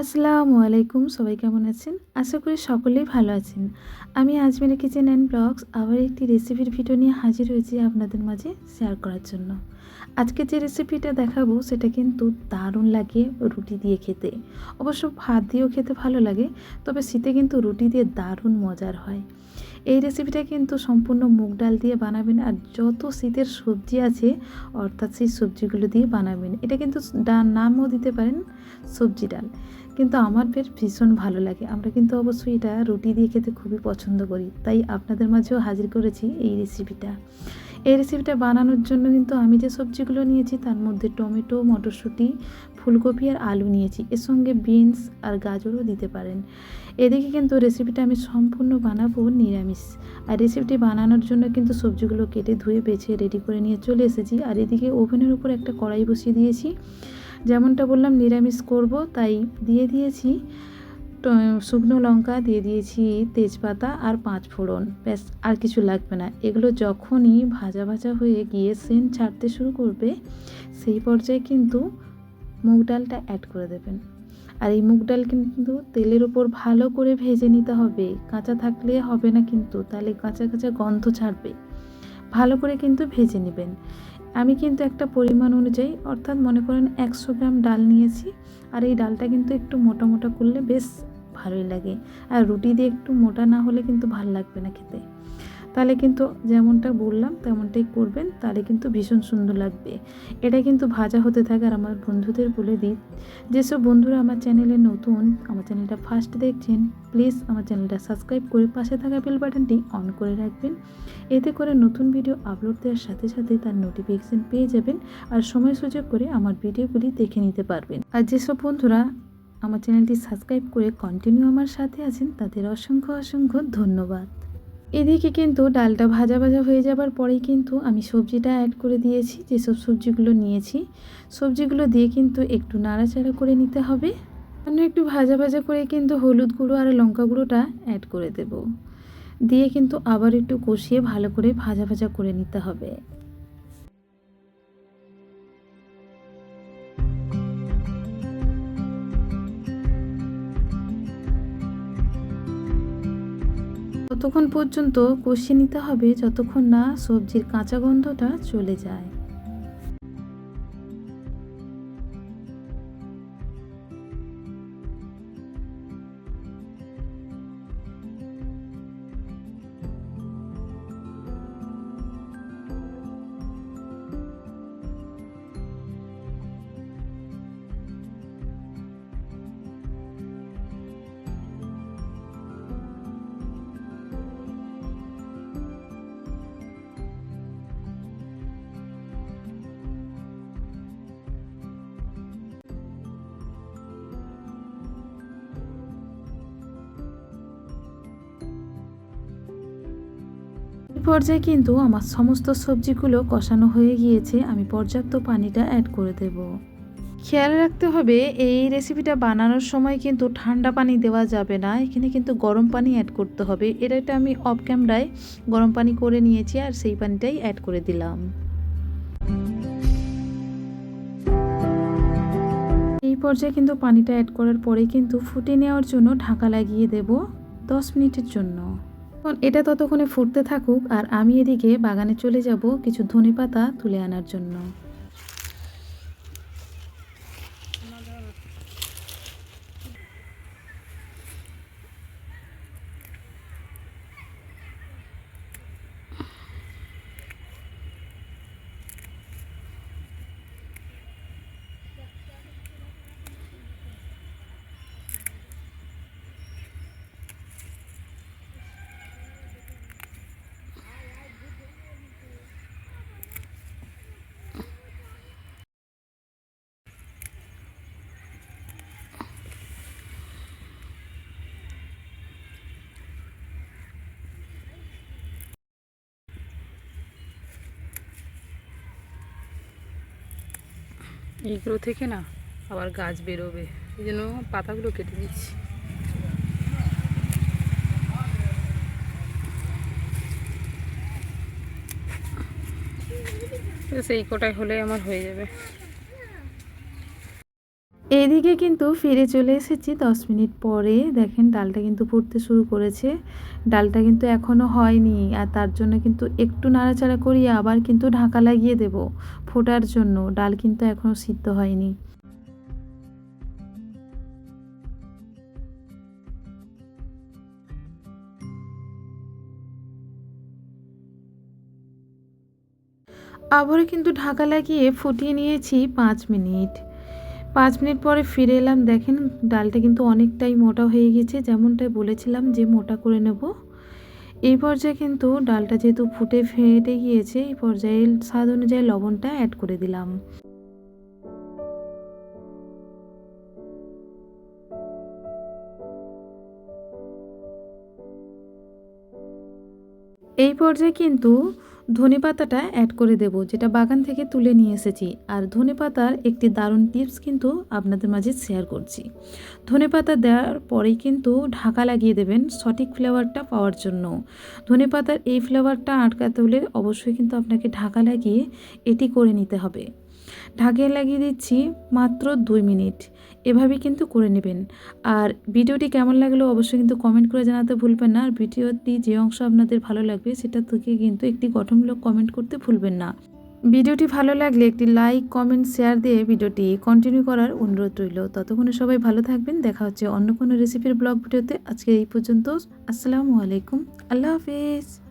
আসসালামু আলাইকুম, সবাই কেমন আছেন? আশা করি সকলেই ভালো আছেন। আমি আজমিরা কিচেন অ্যান্ড ব্লগস আবার একটি রেসিপির ভিডিও নিয়ে হাজির হয়েছি আপনাদের মাঝে শেয়ার করার জন্য। আজকে যে রেসিপিটা দেখাবো, সেটা কিন্তু দারুণ লাগে রুটি দিয়ে খেতে। অবশ্য ভাত দিয়েও খেতে ভালো লাগে, তবে শীতে কিন্তু রুটি দিয়ে দারুণ মজার হয়। এই রেসিপিটা কিন্তু সম্পূর্ণ মুগ ডাল দিয়ে বানাবেন, আর যত শীতের সবজি আছে, অর্থাৎ সেই সবজিগুলো দিয়ে বানাবেন। এটা কিন্তু ডাল নামও দিতে পারেন, সবজি ডাল। কিন্তু আমার বেশ ভীষণ ভালো লাগে। আমরা কিন্তু অবশ্যই এটা রুটি দিয়ে খেতে খুবই পছন্দ করি। তাই আপনাদের মাঝেও হাজির করেছি এই রেসিপিটা এই রেসিপিটা বানানোর জন্য কিন্তু আমি যে সবজিগুলো নিয়েছি, তার মধ্যে টমেটো, মটরশুঁটি, ফুলকপি আর আলু নিয়েছি। এর সঙ্গে বিনস আর গাজরও দিতে পারেন। এদিকে কিন্তু রেসিপিটা আমি সম্পূর্ণ বানাবো নিরামিষ। আর রেসিপিটি বানানোর জন্য কিন্তু সবজিগুলো কেটে ধুয়ে, বেছে রেডি করে নিয়ে চলে এসেছি। আর এদিকে ওভেনের উপর একটা কড়াই বসিয়ে দিয়েছি। যেমনটা বললাম, নিরামিষ করব, তাই দিয়ে দিয়েছি শুকনো লঙ্কা, দিয়ে দিয়েছি তেজপাতা আর পাঁচ ফোড়ন। ব্যাস, আর কিছু লাগবে না। এগুলো যখনই ভাজা ভাজা হয়ে গিয়ে সেন্ট ছাড়তে শুরু করবে, সেই পর্যায়ে কিন্তু মুগ ডালটা অ্যাড করে দেবেন। আর এই মুগ ডাল কিন্তু তেলের উপর ভালো করে ভেজে নিতে হবে। কাঁচা থাকলে হবে না কিন্তু, তাহলে কাঁচা কাঁচা গন্ধ ছাড়বে। ভালো করে কিন্তু ভেজে নেবেন। আমি কিন্তু একটা পরিমাণ অনুযায়ী, অর্থাৎ মনে করেন একশো গ্রাম ডাল নিয়েছি, আর এই ডালটা কিন্তু একটু মোটা মোটা করলে বেশ ভালোই লাগে। আর রুটি দিয়ে একটু মোটা না হলে কিন্তু ভালো লাগবে না খেতে। তাহলে কিন্তু যেমনটা বললাম, তেমনটাই করবেন, তাহলে কিন্তু ভীষণ সুন্দর লাগবে। এটা কিন্তু ভাজা হতে থাকে আর আমার বন্ধুদের বলে দিই। যেসব বন্ধুরা আমার চ্যানেলে নতুন, আমার চ্যানেলটা ফার্স্ট দেখছেন প্লিজ আমার চ্যানেলটা সাবস্ক্রাইব করে পাশে থাকা বেল বাটনটি অন করে রাখবেন। এতে করে নতুন ভিডিও আপলোড দেওয়ার সাথে সাথে তার নোটিফিকেশান পেয়ে যাবেন আর সময় সুযোগ করে আমার ভিডিওগুলি দেখে নিতে পারবেন। আর যেসব বন্ধুরা আমার চ্যানেলটি সাবস্ক্রাইব করে কন্টিনিউ আমার সাথে আছেন, তাদের অসংখ্য অসংখ্য ধন্যবাদ। এদিকে কিন্তু ডালটা ভাজা ভাজা হয়ে যাবার পরেই কিন্তু আমি সবজিটা অ্যাড করে দিয়েছি যেসব সবজিগুলো নিয়েছি। সবজিগুলো দিয়ে কিন্তু একটু নাড়াচাড়া করে নিতে হবে। অন্য একটু ভাজা ভাজা করে কিন্তু হলুদ গুঁড়ো আর লঙ্কা গুঁড়োটা অ্যাড করে দেব। দিয়ে কিন্তু আবার একটু কষিয়ে ভালো করে ভাজা ভাজা করে নিতে হবে। ততক্ষণ পর্যন্ত কষিয়ে নিতে হবে যতক্ষণ না সবজির কাঁচা গন্ধটা চলে যায়। পর্যায়ে কিন্তু আমার সমস্ত সবজিগুলো কষানো হয়ে গিয়েছে, আমি পর্যাপ্ত পানিটা অ্যাড করে দেব। খেয়াল রাখতে হবে, এই রেসিপিটা বানানোর সময় কিন্তু ঠান্ডা পানি দেওয়া যাবে না, এখানে কিন্তু গরম পানি অ্যাড করতে হবে। এটা আমি অফ ক্যামেরায় গরম পানি করে নিয়েছি আর সেই পানিটাই অ্যাড করে দিলাম। এই পর্যায়ে কিন্তু পানিটা অ্যাড করার পরে কিন্তু ফুটে নেওয়ার জন্য ঢাকা লাগিয়ে দেব দশ মিনিটের জন্য। এটা ততক্ষণে ফুটতে থাকুক আর আমি এদিকে বাগানে চলে যাব কিছু ধনে পাতা তুলে আনার জন্য। এইগুলো থেকে না আবার গাছ বেরোবে। এই জন্য পাতাগুলো কেটে দিচ্ছি সেই কটাই হলে আমার হয়ে যাবে। এইদিকে কিন্তু ফিরে চলে এসেছি দশ মিনিট পরে। দেখেন ডালটা কিন্তু ফুটতে শুরু করেছে। ডালটা কিন্তু এখনও হয়নি আর তার জন্য কিন্তু একটু নাড়াচাড়া করিয়ে আবার কিন্তু ঢাকা লাগিয়ে দেব ফোটার জন্য। ডাল কিন্তু এখনও সিদ্ধ হয়নি। আবারও কিন্তু ঢাকা লাগিয়ে ফুটিয়ে নিয়েছি পাঁচ মিনিট। পাঁচ মিনিট পরে ফিরে এলাম। দেখেন, ডালটা কিন্তু অনেকটাই মোটা হয়ে গেছে যেমনটাই বলেছিলাম যে মোটা করে নেব। এই পর্যায়ে কিন্তু ডালটা যেহেতু ফুটে ফেটে গিয়েছে, এই পর্যায়ে স্বাদ অনুযায়ী লবণটা অ্যাড করে দিলাম। এই পর্যায়ে কিন্তু ধনে পাতাটা অ্যাড করে দেব, যেটা বাগান থেকে তুলে নিয়ে এসেছি। আর ধনে পাতার একটি দারুণ টিপস কিন্তু আপনাদের মাঝে শেয়ার করছি। ধনে পাতা দেওয়ার পরেই কিন্তু ঢাকা লাগিয়ে দেবেন সঠিক ফ্লেভারটা পাওয়ার জন্য। ধনে পাতার এই ফ্লেভারটা আটকাতে হলে অবশ্যই কিন্তু আপনাকে ঢাকা লাগিয়ে এটি করে নিতে হবে। ঢাকিয়ে লাগিয়ে দিচ্ছি মাত্র দুই মিনিট। এভাবেই কিন্তু করে নেবেন। আর ভিডিওটি কেমন লাগল অবশ্যই কিন্তু কমেন্ট করে জানাতে ভুলবেন না। আর ভিডিওটি যে অংশ আপনাদের ভালো লাগবে সেটা থেকে কিন্তু একটি গঠনমূলক কমেন্ট করতে ভুলবেন না। ভিডিওটি ভালো লাগলে একটি লাইক কমেন্ট শেয়ার দিয়ে ভিডিওটি কন্টিনিউ করার অনুরোধ রইল। ততক্ষণে সবাই ভালো থাকবেন। দেখা হচ্ছে অন্য কোনো রেসিপির ব্লগ ভিডিওতে। আজকে এই পর্যন্ত। আসসালামু আলাইকুম। আল্লাহ হাফিজ।